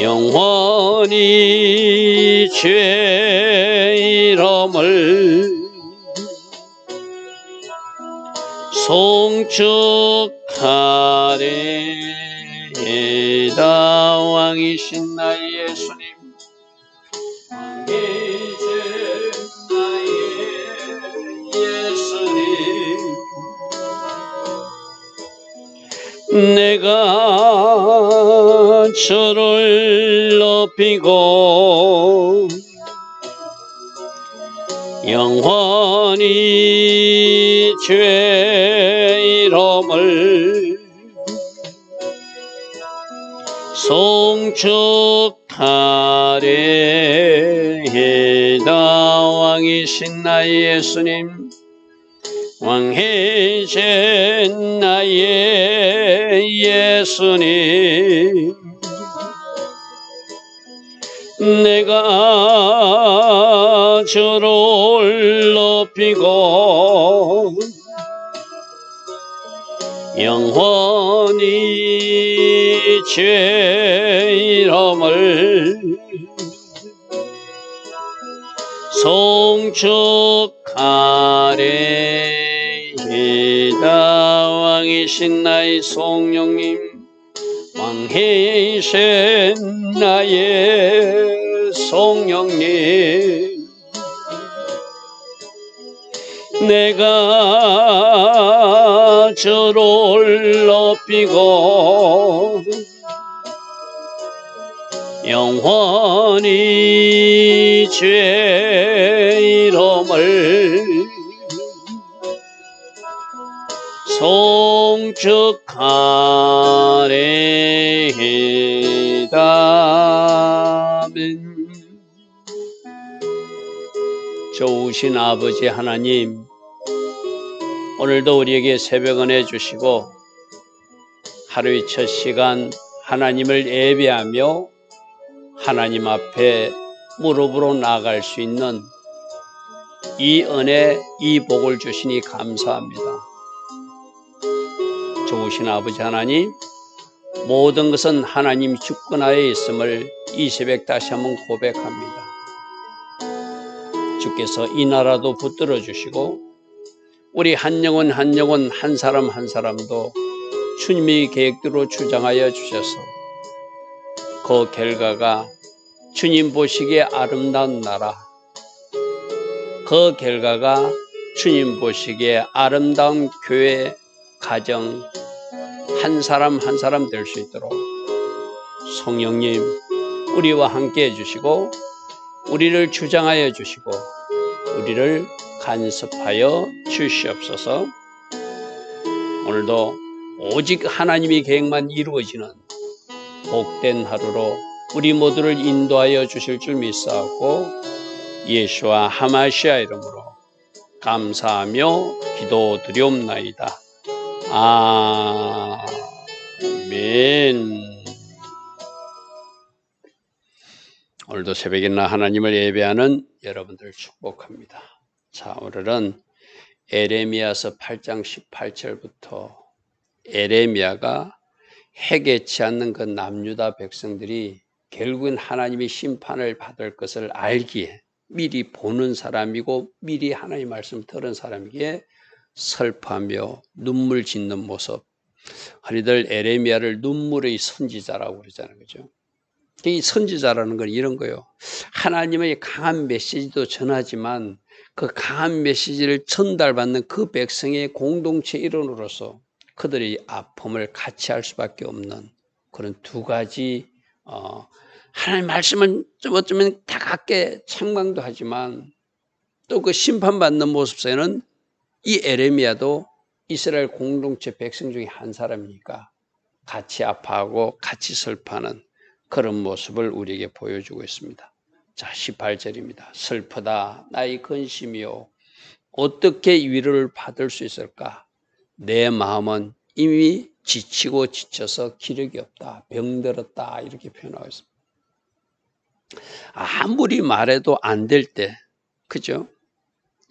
영원히 죄 이름을 송축하리이다 왕이신 나의 예수님. 내가 주를 높이고 영원히 죄 이름을 송축하리이다 왕이신 나의 예수님 왕이신 나의 예수님 내가 주를 높이고 영원히 죄 이름을 송축하리이다 왕이신 나의 성령님 왕이신 나의 성령님 내가 주를 높이고 영원히 죄 이름을 송축하리이다 아멘. 좋으신 아버지 하나님 오늘도 우리에게 새벽 은혜 주시고 하루의 첫 시간 하나님을 예배하며 하나님 앞에 무릎으로 나갈 수 있는 이 은혜, 이 복을 주시니 감사합니다. 좋으신 아버지 하나님, 모든 것은 하나님 주권하에 있음을 이 새벽 다시 한번 고백합니다. 주께서 이 나라도 붙들어 주시고, 우리 한 영혼 한 영혼 한 사람 한 사람도 주님의 계획대로 주장하여 주셔서 그 결과가 주님 보시기에 아름다운 나라, 그 결과가 주님 보시기에 아름다운 교회, 가정, 한 사람 한 사람 될 수 있도록 성령님 우리와 함께 해주시고 우리를 주장하여 주시고 우리를 간섭하여 주시옵소서 오늘도 오직 하나님의 계획만 이루어지는 복된 하루로 우리 모두를 인도하여 주실 줄 믿사옵고 예수와 하마시아 이름으로 감사하며 기도드리옵나이다. 아멘. 오늘도 새벽이나 하나님을 예배하는 여러분들 축복합니다. 자, 오늘은 에레미야서 8장 18절부터 에레미야가 해계치 않는 그 남유다 백성들이 결국은 하나님의 심판을 받을 것을 알기에 미리 보는 사람이고 미리 하나님 말씀 들은 사람이기에 슬퍼하며 눈물 짓는 모습. 흔히들 에레미야를 눈물의 선지자라고 그러잖아요. 그죠? 이 선지자라는 건 이런 거예요. 하나님의 강한 메시지도 전하지만 그 강한 메시지를 전달받는 그 백성의 공동체 일원으로서 그들의 아픔을 같이 할 수밖에 없는 그런 두 가지 어, 하나님 말씀은 좀 어쩌면 다갑게 책망도 하지만 또 그 심판받는 모습 속에는 이 에레미야도 이스라엘 공동체 백성 중에 한 사람이니까 같이 아파하고 같이 슬퍼하는 그런 모습을 우리에게 보여주고 있습니다. 자, 18절입니다. 슬프다, 나의 근심이요. 어떻게 위로를 받을 수 있을까? 내 마음은 이미 지치고 지쳐서 기력이 없다, 병들었다, 이렇게 표현하고 있습니다. 아무리 말해도 안 될 때, 그죠?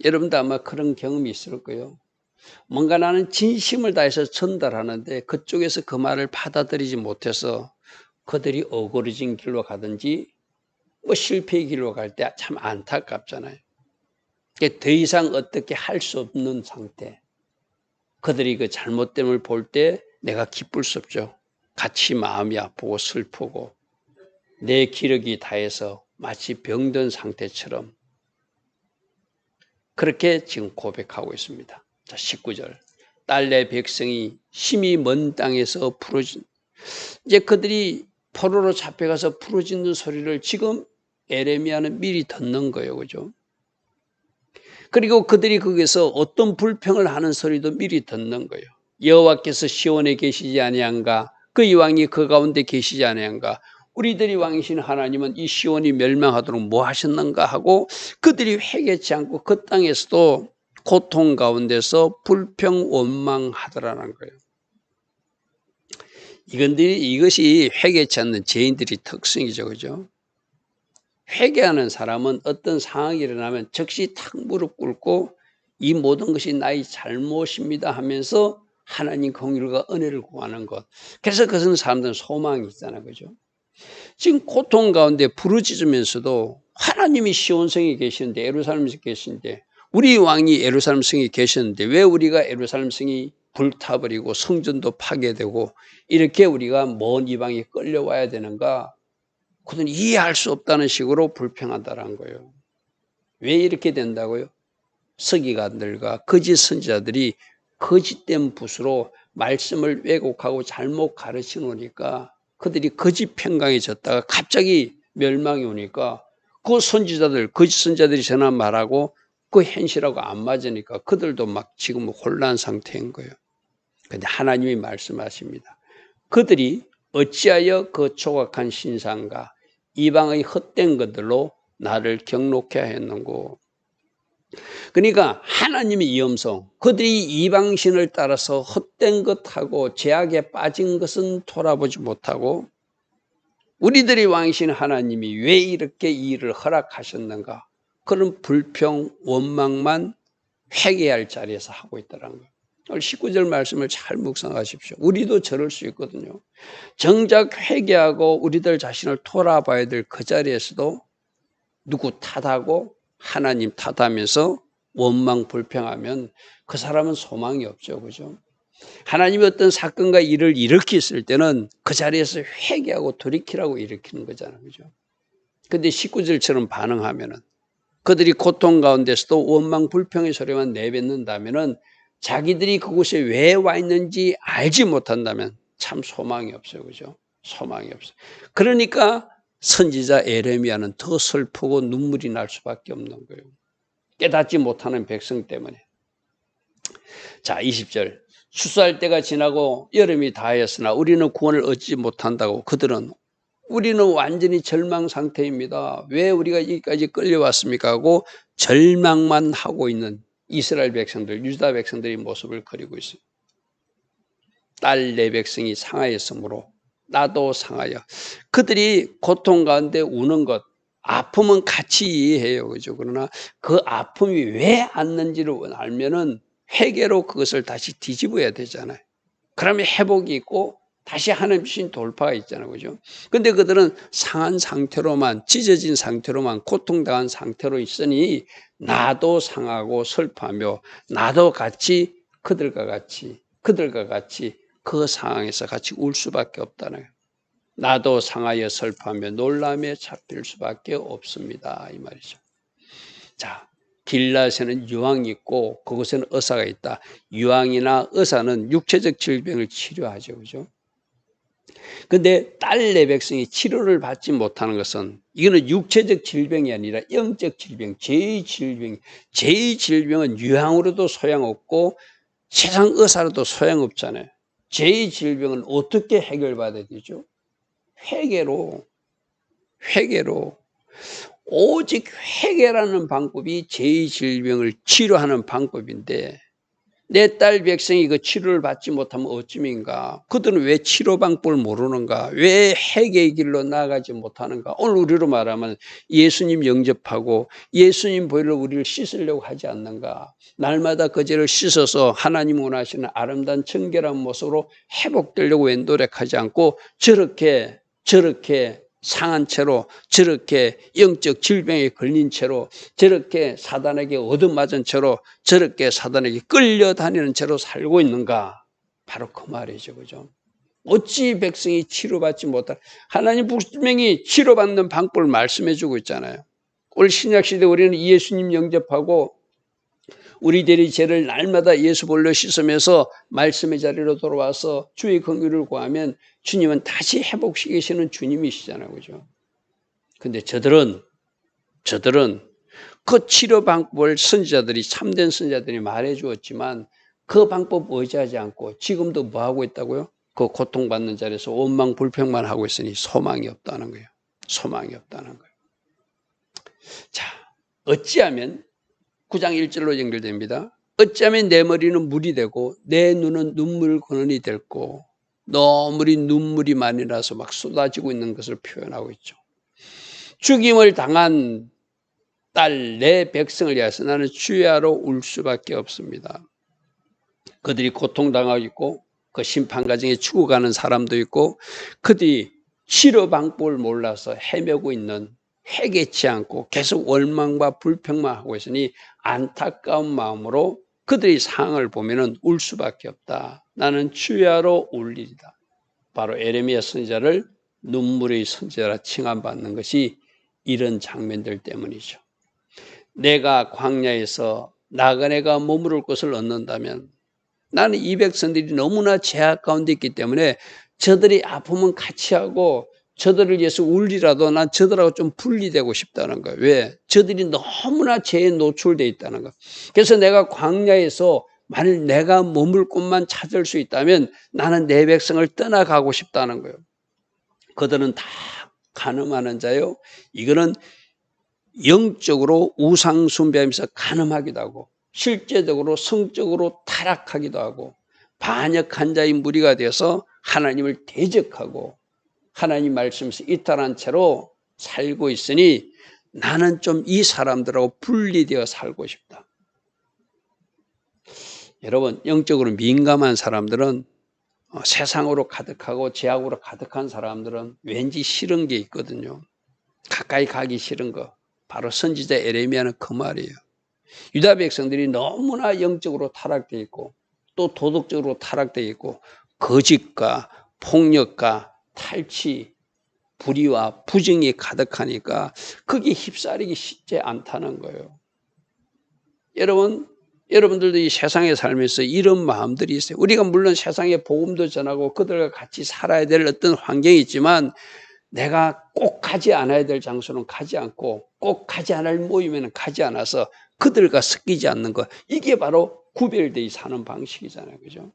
여러분도 아마 그런 경험이 있을 거예요. 뭔가 나는 진심을 다해서 전달하는데 그쪽에서 그 말을 받아들이지 못해서 그들이 어그러진 길로 가든지 뭐 실패의 길로 갈 때 참 안타깝잖아요. 더 이상 어떻게 할 수 없는 상태. 그들이 그 잘못됨을 볼 때 내가 기쁠 수 없죠. 같이 마음이 아프고 슬프고 내 기력이 다해서 마치 병든 상태처럼 그렇게 지금 고백하고 있습니다. 자, 19절. 딸내 백성이 힘이 먼 땅에서 부러진 이제 그들이 포로로 잡혀가서 부러지는 소리를 지금 에레미야는 미리 듣는 거예요. 그죠? 그리고 그들이 거기서 어떤 불평을 하는 소리도 미리 듣는 거예요. 여호와께서 시온에 계시지 아니한가? 그 이왕이 그 가운데 계시지 아니한가? 우리들이 왕이신 하나님은 이 시온이 멸망하도록 뭐 하셨는가 하고 그들이 회개치 않고 그 땅에서도 고통 가운데서 불평 원망하더라는 거예요. 이건들이 이것이 회개치 않는 죄인들의 특성이죠, 그죠? 회개하는 사람은 어떤 상황이 일어나면 즉시 탁 무릎 꿇고 이 모든 것이 나의 잘못입니다 하면서 하나님 공율과 은혜를 구하는 것. 그래서 그것은 사람들은 소망이 있잖아요. 그죠? 지금 고통 가운데 부르짖으면서도 하나님이 시온성에 계시는데 에루살렘에 계시는데 우리 왕이 에루살렘 성에 계셨는데 왜 우리가 에루살렘 성이 불타버리고 성전도 파괴되고 이렇게 우리가 먼 이방에 끌려와야 되는가? 그들은 이해할 수 없다는 식으로 불평한다는 거예요. 왜 이렇게 된다고요? 서기관들과 거짓 선지자들이 거짓된 붓으로 말씀을 왜곡하고 잘못 가르쳐 놓으니까 그들이 거짓 평강에 졌다가 갑자기 멸망이 오니까 그 선지자들, 거짓 선지자들이 전화 말하고 그 현실하고 안 맞으니까 그들도 막 지금 혼란 상태인 거예요. 근데 하나님이 말씀하십니다. 그들이 어찌하여 그 조각한 신상과 이방의 헛된 것들로 나를 경록해 했는고. 그러니까 하나님의 이엄성, 그들이 이방신을 따라서 헛된 것하고 제약에 빠진 것은 돌아보지 못하고 우리들이 왕이신 하나님이 왜 이렇게 이 일을 허락하셨는가? 그런 불평, 원망만 회개할 자리에서 하고 있다는 거예요. 오늘 19절 말씀을 잘 묵상하십시오. 우리도 저럴 수 있거든요. 정작 회개하고 우리들 자신을 돌아봐야 될 그 자리에서도 누구 탓하고 하나님 탓하면서 원망 불평하면 그 사람은 소망이 없죠. 그죠? 하나님이 어떤 사건과 일을 일으켰을 때는 그 자리에서 회개하고 돌이키라고 일으키는 거잖아요. 그죠? 근데 19절처럼 반응하면은 그들이 고통 가운데서도 원망 불평의 소리만 내뱉는다면은 자기들이 그곳에 왜 와 있는지 알지 못한다면 참 소망이 없어요. 그죠? 소망이 없어요. 그러니까 선지자 에레미야는 더 슬프고 눈물이 날 수밖에 없는 거예요. 깨닫지 못하는 백성 때문에. 자, 20절. 추수할 때가 지나고 여름이 다하였으나 우리는 구원을 얻지 못한다고 그들은 우리는 완전히 절망 상태입니다. 왜 우리가 여기까지 끌려왔습니까? 하고 절망만 하고 있는 이스라엘 백성들, 유다 백성들의 모습을 그리고 있어요. 딸 내 백성이 상하였으므로 나도 상하여. 그들이 고통 가운데 우는 것, 아픔은 같이 이해해요. 그죠? 그러나 그 아픔이 왜 왔는지를 알면은 회개로 그것을 다시 뒤집어야 되잖아요. 그러면 회복이 있고 다시 하나님 주신 돌파가 있잖아요. 그죠? 근데 그들은 상한 상태로만, 찢어진 상태로만, 고통당한 상태로 있으니 나도 상하고 슬퍼하며 나도 같이 그들과 같이, 그들과 같이 그 상황에서 같이 울 수밖에 없다는. 나도 상하여 슬퍼하며 놀람에 잡힐 수밖에 없습니다. 이 말이죠. 자, 길라에는 유황이 있고 그곳에는 의사가 있다. 유황이나 의사는 육체적 질병을 치료하죠. 그죠? 근데 딸내 백성이 치료를 받지 못하는 것은 이거는 육체적 질병이 아니라 영적 질병, 제 질병. 제 질병은 유황으로도 소용없고 세상 의사라도 소용없잖아요. 제2질병은 어떻게 해결받아야 되죠? 회개로, 회개로. 오직 회개라는 방법이 제2질병을 치료하는 방법인데 내 딸 백성이 그 치료를 받지 못하면 어찌민가? 그들은 왜 치료 방법을 모르는가? 왜 해계의 길로 나아가지 못하는가? 오늘 우리로 말하면 예수님 영접하고 예수님 보혈로 우리를 씻으려고 하지 않는가? 날마다 그 죄를 씻어서 하나님 원하시는 아름다운 청결한 모습으로 회복되려고 왜 노력하지 않고 저렇게 저렇게 상한 채로 저렇게 영적 질병에 걸린 채로 저렇게 사단에게 얻어맞은 채로 저렇게 사단에게 끌려다니는 채로 살고 있는가? 바로 그 말이죠. 그죠? 어찌 백성이 치료받지 못할 하나님 분명히 치료받는 방법을 말씀해 주고 있잖아요. 올 신약시대 우리는 예수님 영접하고 우리들이 죄를 날마다 예수 볼로 씻으면서 말씀의 자리로 돌아와서 주의 긍휼을 구하면 주님은 다시 회복시키시는 주님이시잖아요. 그죠? 근데 저들은 저들은 그 치료 방법을 선지자들이 참된 선지자들이 말해 주었지만 그 방법 의지하지 않고 지금도 뭐 하고 있다고요? 그 고통받는 자리에서 원망 불평만 하고 있으니 소망이 없다는 거예요. 소망이 없다는 거예요. 자, 어찌하면 9장 1절로 연결됩니다. 어쩌면 내 머리는 물이 되고 내 눈은 눈물 근원이 될고 너물이 눈물이 많이 나서 막 쏟아지고 있는 것을 표현하고 있죠. 죽임을 당한 딸 내 백성을 위해서 나는 주야로 울 수밖에 없습니다. 그들이 고통당하고 있고 그 심판 과정에 죽어가는 사람도 있고 그들이 치료 방법을 몰라서 헤매고 있는 회개치 않고 계속 원망과 불평만 하고 있으니 안타까운 마음으로 그들의 상황을 보면은 울 수밖에 없다. 나는 주야로 울리리다. 바로 에레미야 선지자를 눈물의 선지자라 칭함받는 것이 이런 장면들 때문이죠. 내가 광야에서 나그네가 머무를 곳을 얻는다면 나는 이 백성들이 너무나 제약 가운데 있기 때문에 저들이 아프면 같이 하고 저들을 위해서 울리라도 난 저들하고 좀 분리되고 싶다는 거예요. 왜? 저들이 너무나 죄에 노출되어 있다는 거. 그래서 내가 광야에서 만일 내가 머물 곳만 찾을 수 있다면 나는 내 백성을 떠나가고 싶다는 거예요. 그들은 다 가늠하는 자요. 이거는 영적으로 우상 숭배하면서 가늠하기도 하고 실제적으로 성적으로 타락하기도 하고 반역한 자의 무리가 되어서 하나님을 대적하고 하나님 말씀에서 이탈한 채로 살고 있으니 나는 좀 이 사람들하고 분리되어 살고 싶다. 여러분, 영적으로 민감한 사람들은 어, 세상으로 가득하고 제약으로 가득한 사람들은 왠지 싫은 게 있거든요. 가까이 가기 싫은 거. 바로 선지자 에레미야는 그 말이에요. 유다 백성들이 너무나 영적으로 타락되어 있고 또 도덕적으로 타락되어 있고 거짓과 폭력과 탈취, 불의와 부정이 가득하니까 그게 휩싸리기 쉽지 않다는 거예요. 여러분, 여러분들도 이 세상에 살면서 이런 마음들이 있어요. 우리가 물론 세상에 복음도 전하고 그들과 같이 살아야 될 어떤 환경이 있지만 내가 꼭 가지 않아야 될 장소는 가지 않고 꼭 가지 않을 모임에는 가지 않아서 그들과 섞이지 않는 것. 이게 바로 구별되어 사는 방식이잖아요. 그죠?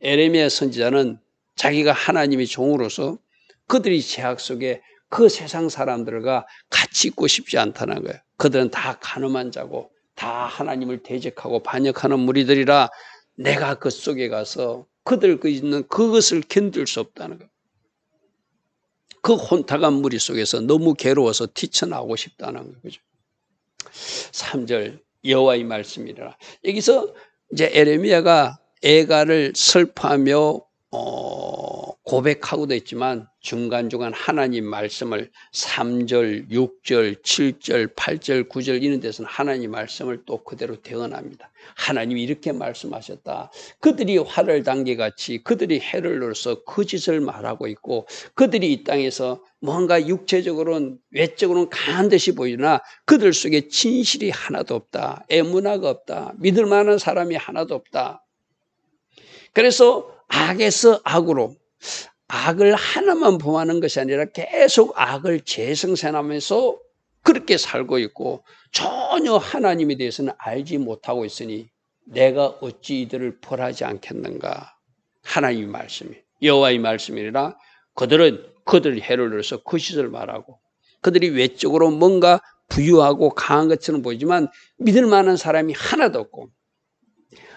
에레미야 선지자는 자기가 하나님의 종으로서 그들이 제약 속에 그 세상 사람들과 같이 있고 싶지 않다는 거예요. 그들은 다 가늠한 자고 다 하나님을 대적하고 반역하는 무리들이라 내가 그 속에 가서 그들 그 있는 그것을 견딜 수 없다는 거예요. 그 혼탁한 무리 속에서 너무 괴로워서 뛰쳐나오고 싶다는 거죠. 3절 여호와의 말씀이라. 여기서 이제 에레미야가 애가를 슬퍼하며 어, 고백하고도 있지만 중간중간 하나님 말씀을 3절, 6절, 7절, 8절, 9절 이런 데서는 하나님 말씀을 또 그대로 대언합니다. 하나님이 이렇게 말씀하셨다. 그들이 화를 단계같이 그들이 해를 넣어서 그 짓을 말하고 있고 그들이 이 땅에서 뭔가 육체적으로는 외적으로는 강한 듯이 보이나 그들 속에 진실이 하나도 없다. 애문화가 없다. 믿을 만한 사람이 하나도 없다. 그래서 악에서 악으로 악을 하나만 범하는 것이 아니라 계속 악을 재생산하면서 그렇게 살고 있고 전혀 하나님에 대해서는 알지 못하고 있으니 내가 어찌 이들을 벌하지 않겠는가? 하나님의 말씀이 여호와의 말씀이라 그들은 그들 해를 들어서 그 짓을 말하고 그들이 외적으로 뭔가 부유하고 강한 것처럼 보이지만 믿을 만한 사람이 하나도 없고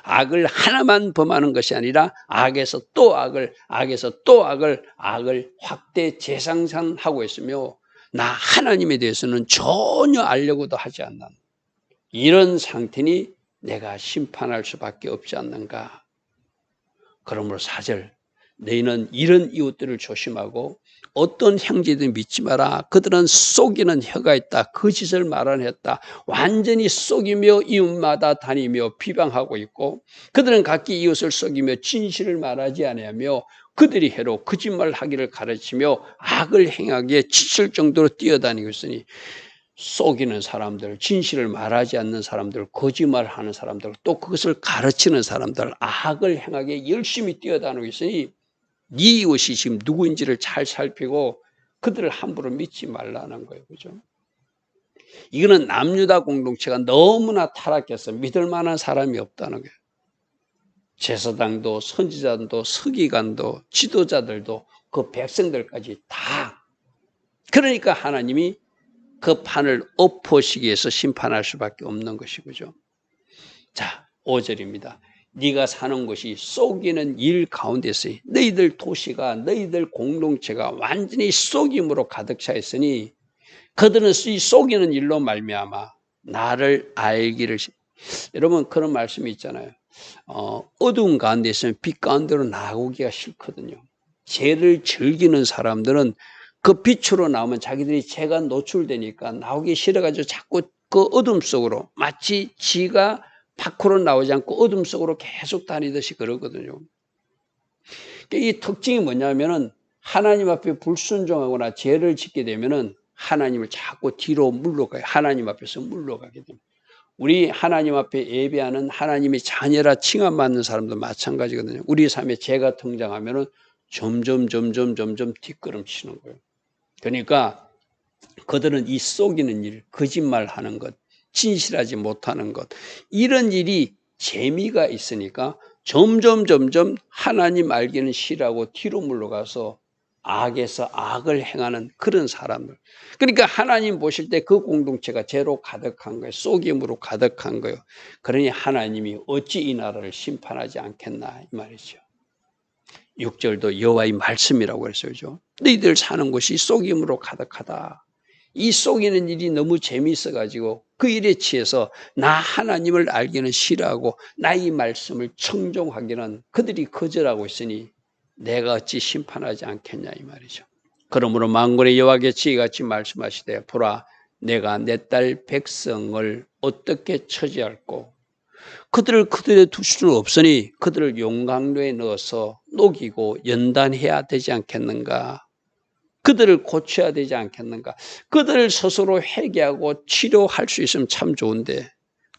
악을 하나만 범하는 것이 아니라 악에서 또 악을 악에서 또 악을 악을 확대 재상산하고 있으며 나 하나님에 대해서는 전혀 알려고도 하지 않는 이런 상태니 내가 심판할 수밖에 없지 않는가. 그러므로 사절 너희는 이런 이웃들을 조심하고 어떤 형제든 믿지 마라. 그들은 속이는 혀가 있다. 거짓을 그 말하했다. 완전히 속이며 이웃마다 다니며 비방하고 있고 그들은 각기 이웃을 속이며 진실을 말하지 아니하며 그들이 해로 거짓말 하기를 가르치며 악을 행하기에 지칠 정도로 뛰어다니고 있으니 속이는 사람들, 진실을 말하지 않는 사람들, 거짓말하는 사람들, 또 그것을 가르치는 사람들, 악을 행하기에 열심히 뛰어다니고 있으니 네 이웃이 지금 누구인지를 잘 살피고 그들을 함부로 믿지 말라는 거예요. 그죠? 이거는 남유다 공동체가 너무나 타락해서 믿을 만한 사람이 없다는 거예요. 제사장도 선지자도 서기관도 지도자들도 그 백성들까지 다 그러니까 하나님이 그 판을 엎으시기 위해서 심판할 수밖에 없는 것이죠. 자, 5절입니다. 네가 사는 곳이 속이는 일 가운데서 너희들 도시가 너희들 공동체가 완전히 속임으로 가득 차 있으니 그들은 이 속이는 일로 말미암아 나를 알기를 여러분 그런 말씀이 있잖아요. 어, 어두운 가운데 있으면 빛 가운데로 나오기가 싫거든요. 죄를 즐기는 사람들은 그 빛으로 나오면 자기들이 죄가 노출되니까 나오기 싫어가지고 자꾸 그 어둠 속으로 마치 지가 밖으로 나오지 않고 어둠 속으로 계속 다니듯이 그러거든요. 그러니까 이 특징이 뭐냐면은 하나님 앞에 불순종하거나 죄를 짓게 되면은 하나님을 자꾸 뒤로 물러가요. 하나님 앞에서 물러가게 됩니다. 우리 하나님 앞에 예배하는 하나님의 자녀라 칭함받는 사람도 마찬가지거든요. 우리 삶에 죄가 등장하면은 점점 점점 점점 뒷걸음치는 거예요. 그러니까 그들은 이 속이는 일, 거짓말하는 것, 진실하지 못하는 것 이런 일이 재미가 있으니까 점점 점점 하나님 알기는 싫어하고 뒤로 물러가서 악에서 악을 행하는 그런 사람들. 그러니까 하나님 보실 때 그 공동체가 죄로 가득한 거예요. 속임으로 가득한 거예요. 그러니 하나님이 어찌 이 나라를 심판하지 않겠나 이 말이죠. 6절도 여호와의 말씀이라고 그랬어요. 너희들 사는 곳이 속임으로 가득하다. 이 속이는 일이 너무 재미있어 가지고 그 일에 취해서 나 하나님을 알기는 싫어하고 나의 말씀을 청종하기는 그들이 거절하고 있으니 내가 어찌 심판하지 않겠냐 이 말이죠. 그러므로 만군의 여호와께서 같이 말씀하시되 보라 내가 내 딸 백성을 어떻게 처지할고 그들을 그들에 둘 수는 없으니 그들을 용광로에 넣어서 녹이고 연단해야 되지 않겠는가 그들을 고쳐야 되지 않겠는가? 그들을 스스로 회개하고 치료할 수 있으면 참 좋은데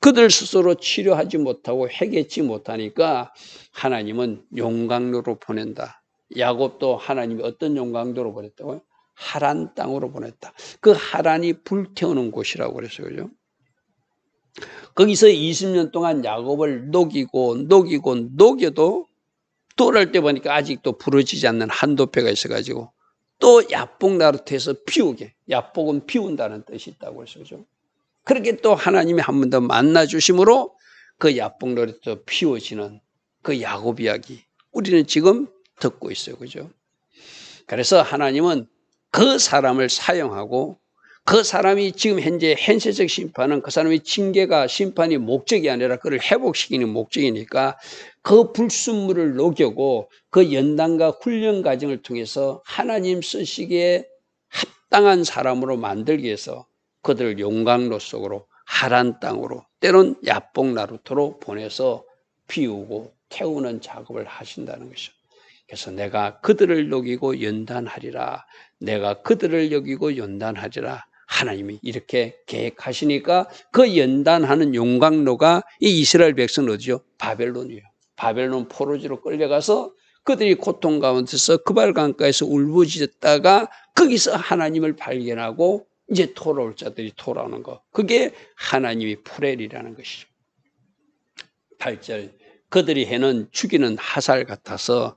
그들 스스로 치료하지 못하고 회개치 못하니까 하나님은 용광로로 보낸다. 야곱도 하나님이 어떤 용광로로 보냈다고요? 하란 땅으로 보냈다. 그 하란이 불태우는 곳이라고 그랬어요. 그죠? 거기서 20년 동안 야곱을 녹이고 녹이고 녹여도 돌아올 때 보니까 아직도 부러지지 않는 한도표가 있어가지고 또 야복 나루트에서 피우게. 야복은 피운다는 뜻이 있다고 했죠. 그렇게 또 하나님이 한 번 더 만나 주심으로 그 야복 나루트 피워지는 그 야곱 이야기 우리는 지금 듣고 있어요. 그죠? 그래서 하나님은 그 사람을 사용하고 그 사람이 지금 현재 현세적 심판은 그 사람의 징계가 심판이 목적이 아니라 그를 회복시키는 목적이니까 그 불순물을 녹여고 그 연단과 훈련 과정을 통해서 하나님 쓰시기에 합당한 사람으로 만들기 위해서 그들을 용광로 속으로 하란 땅으로 때론 야복나루토로 보내서 피우고 태우는 작업을 하신다는 것이죠. 그래서 내가 그들을 녹이고 연단하리라. 내가 그들을 여기고 연단하리라. 하나님이 이렇게 계획하시니까 그 연단하는 용광로가 이 이스라엘 백성 어디죠? 바벨론이에요. 바벨론 포로지로 끌려가서 그들이 고통 가운데서 그발 강가에서 울부짖었다가 거기서 하나님을 발견하고 이제 돌아올 자들이 돌아오는 거. 그게 하나님이 프렐이라는 것이죠. 8절 그들이 해는 죽이는 화살 같아서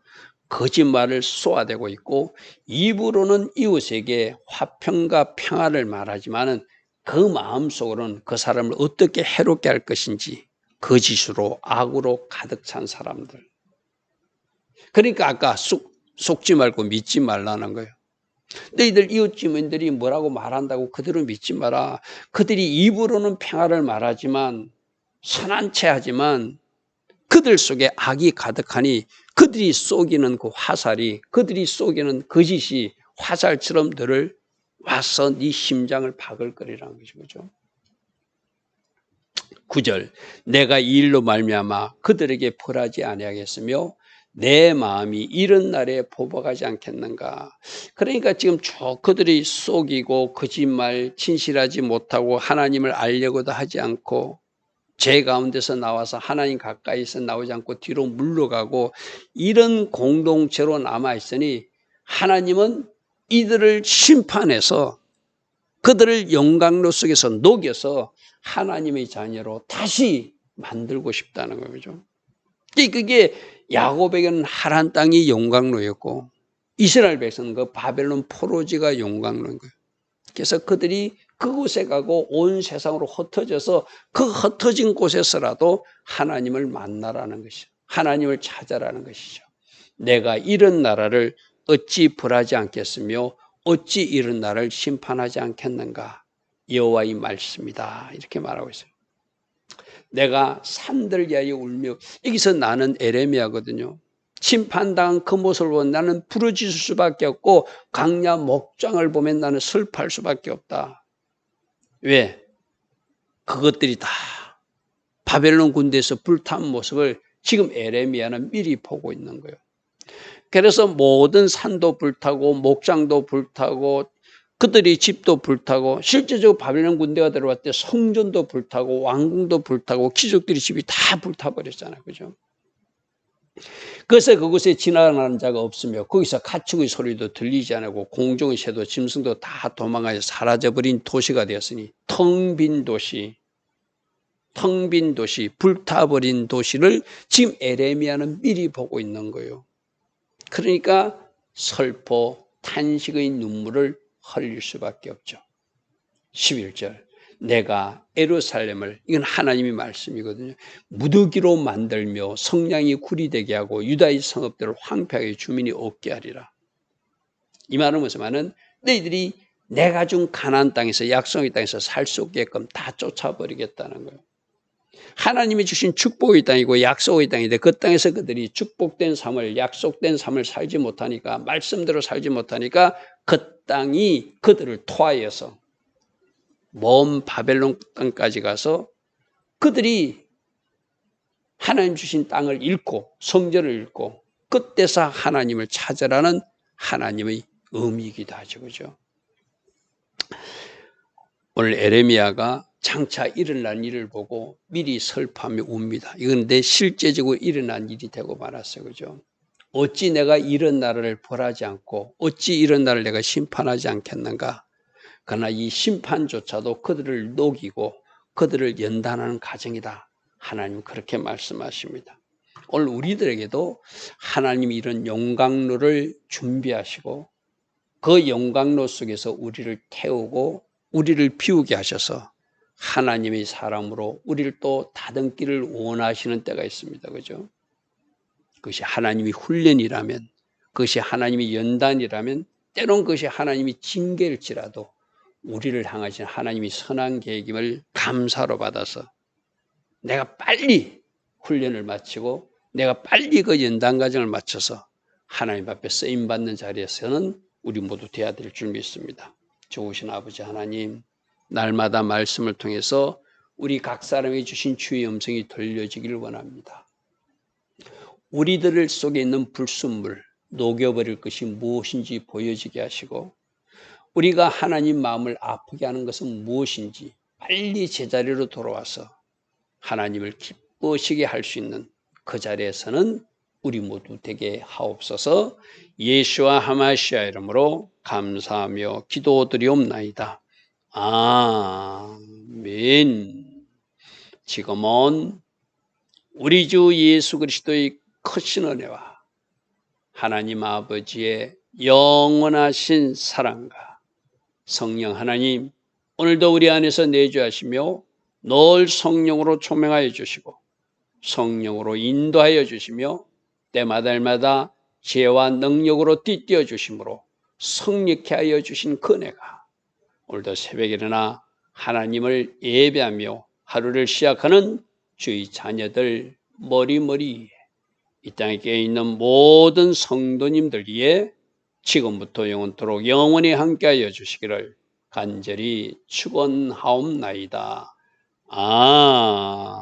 거짓말을 쏘아대고 있고 입으로는 이웃에게 화평과 평화를 말하지만은 그 마음속으로는 그 사람을 어떻게 해롭게 할 것인지 거짓으로 악으로 가득 찬 사람들. 그러니까 아까 속, 속지 말고 믿지 말라는 거예요. 너희들 이웃 주민들이 뭐라고 말한다고 그대로 믿지 마라. 그들이 입으로는 평화를 말하지만 선한 채 하지만 그들 속에 악이 가득하니 그들이 쏘기는 그 화살이 그들이 쏘기는 거짓이 화살처럼 너를 와서 네 심장을 박을 거리라는 것이죠. 9절 내가 이 일로 말미암아 그들에게 벌하지 아니하겠으며 내 마음이 이런 날에 보복하지 않겠는가. 그러니까 지금 쭉 그들이 속이고 거짓말 진실하지 못하고 하나님을 알려고도 하지 않고 제 가운데서 나와서 하나님 가까이서 나오지 않고 뒤로 물러가고 이런 공동체로 남아 있으니 하나님은 이들을 심판해서 그들을 영광로 속에서 녹여서 하나님의 자녀로 다시 만들고 싶다는 거죠. 그게 야곱에게는 하란 땅이 영광로였고 이스라엘 백성은 그 바벨론 포로지가 영광로인 거예요. 그래서 그들이 그곳에 가고 온 세상으로 흩어져서 그 흩어진 곳에서라도 하나님을 만나라는 것이죠. 하나님을 찾아라는 것이죠. 내가 이런 나라를 어찌 벌하지 않겠으며 어찌 이런 나라를 심판하지 않겠는가 여호와의 말씀이다 이렇게 말하고 있어요. 내가 산들야에 울며 여기서 나는 에레미야거든요. 심판당한 그 모습을 보면 나는 부러질 수밖에 없고 강야 목장을 보면 나는 슬퍼할 수밖에 없다. 왜? 그것들이 다 바벨론 군대에서 불탄 모습을 지금 에레미야는 미리 보고 있는 거예요. 그래서 모든 산도 불타고 목장도 불타고 그들이 집도 불타고 실제적으로 바벨론 군대가 들어왔을 때 성전도 불타고 왕궁도 불타고 귀족들이 집이 다 불타버렸잖아요. 그죠? 그래서 그곳에 지나가는 자가 없으며 거기서 가축의 소리도 들리지 않고 공중의 새도 짐승도 다 도망하여 사라져버린 도시가 되었으니 텅 빈 도시 텅 빈 도시 불타버린 도시를 지금 에레미야는 미리 보고 있는 거예요. 그러니까 설포 탄식의 눈물을 흘릴 수밖에 없죠. 11절 내가 에루살렘을 이건 하나님의 말씀이거든요. 무더기로 만들며 성량이 구리되게 하고 유다의 성읍들을 황폐하게 주민이 없게 하리라. 이 말은 무슨 말은 너희들이 내가 준 가나안 땅에서 약속의 땅에서 살 수 없게끔 다 쫓아버리겠다는 거예요. 하나님이 주신 축복의 땅이고 약속의 땅인데 그 땅에서 그들이 축복된 삶을 약속된 삶을 살지 못하니까 말씀대로 살지 못하니까 그 땅이 그들을 토하여서 먼 바벨론 땅까지 가서 그들이 하나님 주신 땅을 잃고 성전을 잃고 그때서 하나님을 찾으라는 하나님의 의미이기도 하죠. 그죠? 오늘 에레미야가 장차 일어난 일을 보고 미리 설파하며 웁니다. 이건 내 실제적으로 일어난 일이 되고 말았어요. 그죠? 어찌 내가 이런 나라를 벌하지 않고 어찌 이런 나라를 내가 심판하지 않겠는가? 그러나 이 심판조차도 그들을 녹이고 그들을 연단하는 과정이다. 하나님 그렇게 말씀하십니다. 오늘 우리들에게도 하나님이 이런 영광로를 준비하시고 그 영광로 속에서 우리를 태우고 우리를 비우게 하셔서 하나님의 사람으로 우리를 또 다듬기를 원하시는 때가 있습니다. 그죠? 그것이 하나님이 훈련이라면, 그것이 하나님이 연단이라면, 때론 그것이 하나님이 징계일지라도 우리를 향하신 하나님이 선한 계획임을 감사로 받아서 내가 빨리 훈련을 마치고 내가 빨리 그 연단 과정을 마쳐서 하나님 앞에 쓰임 받는 자리에서는 우리 모두 돼야 될 줄 믿습니다. 좋으신 아버지 하나님, 날마다 말씀을 통해서 우리 각 사람이 주신 주의 음성이 들려지기를 원합니다. 우리들 속에 있는 불순물, 녹여버릴 것이 무엇인지 보여지게 하시고, 우리가 하나님 마음을 아프게 하는 것은 무엇인지 빨리 제자리로 돌아와서 하나님을 기쁘시게 할 수 있는 그 자리에서는 우리 모두 되게 하옵소서 예수와 하마시아 이름으로 감사하며 기도드리옵나이다. 아멘. 지금은 우리 주 예수 그리스도의 크신 은혜와 하나님 아버지의 영원하신 사랑과 성령 하나님 오늘도 우리 안에서 내주하시며 늘 성령으로 조명하여 주시고 성령으로 인도하여 주시며 때마다마다 지혜와 능력으로 띠띠어 주심으로 성립케 하여 주신 그네가 오늘도 새벽에 일어나 하나님을 예배하며 하루를 시작하는 주의 자녀들 머리머리 이 땅에 깨어 있는 모든 성도님들 위해 지금부터 영원토록 영원히 함께하여 주시기를 간절히 축원하옵나이다. 아멘.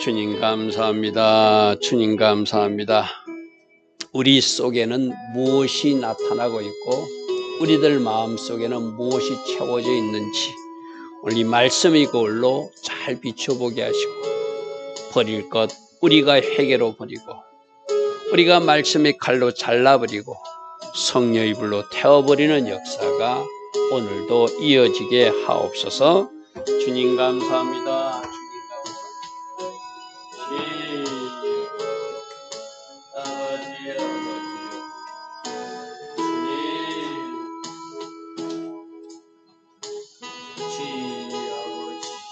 주님 감사합니다. 주님 감사합니다. 우리 속에는 무엇이 나타나고 있고 우리들 마음 속에는 무엇이 채워져 있는지 오늘 이 말씀의 거울로 잘 비춰보게 하시고 버릴 것 우리가 회개로 버리고 우리가 말씀의 칼로 잘라버리고 성령의 불로 태워버리는 역사가 오늘도 이어지게 하옵소서 주님 감사합니다.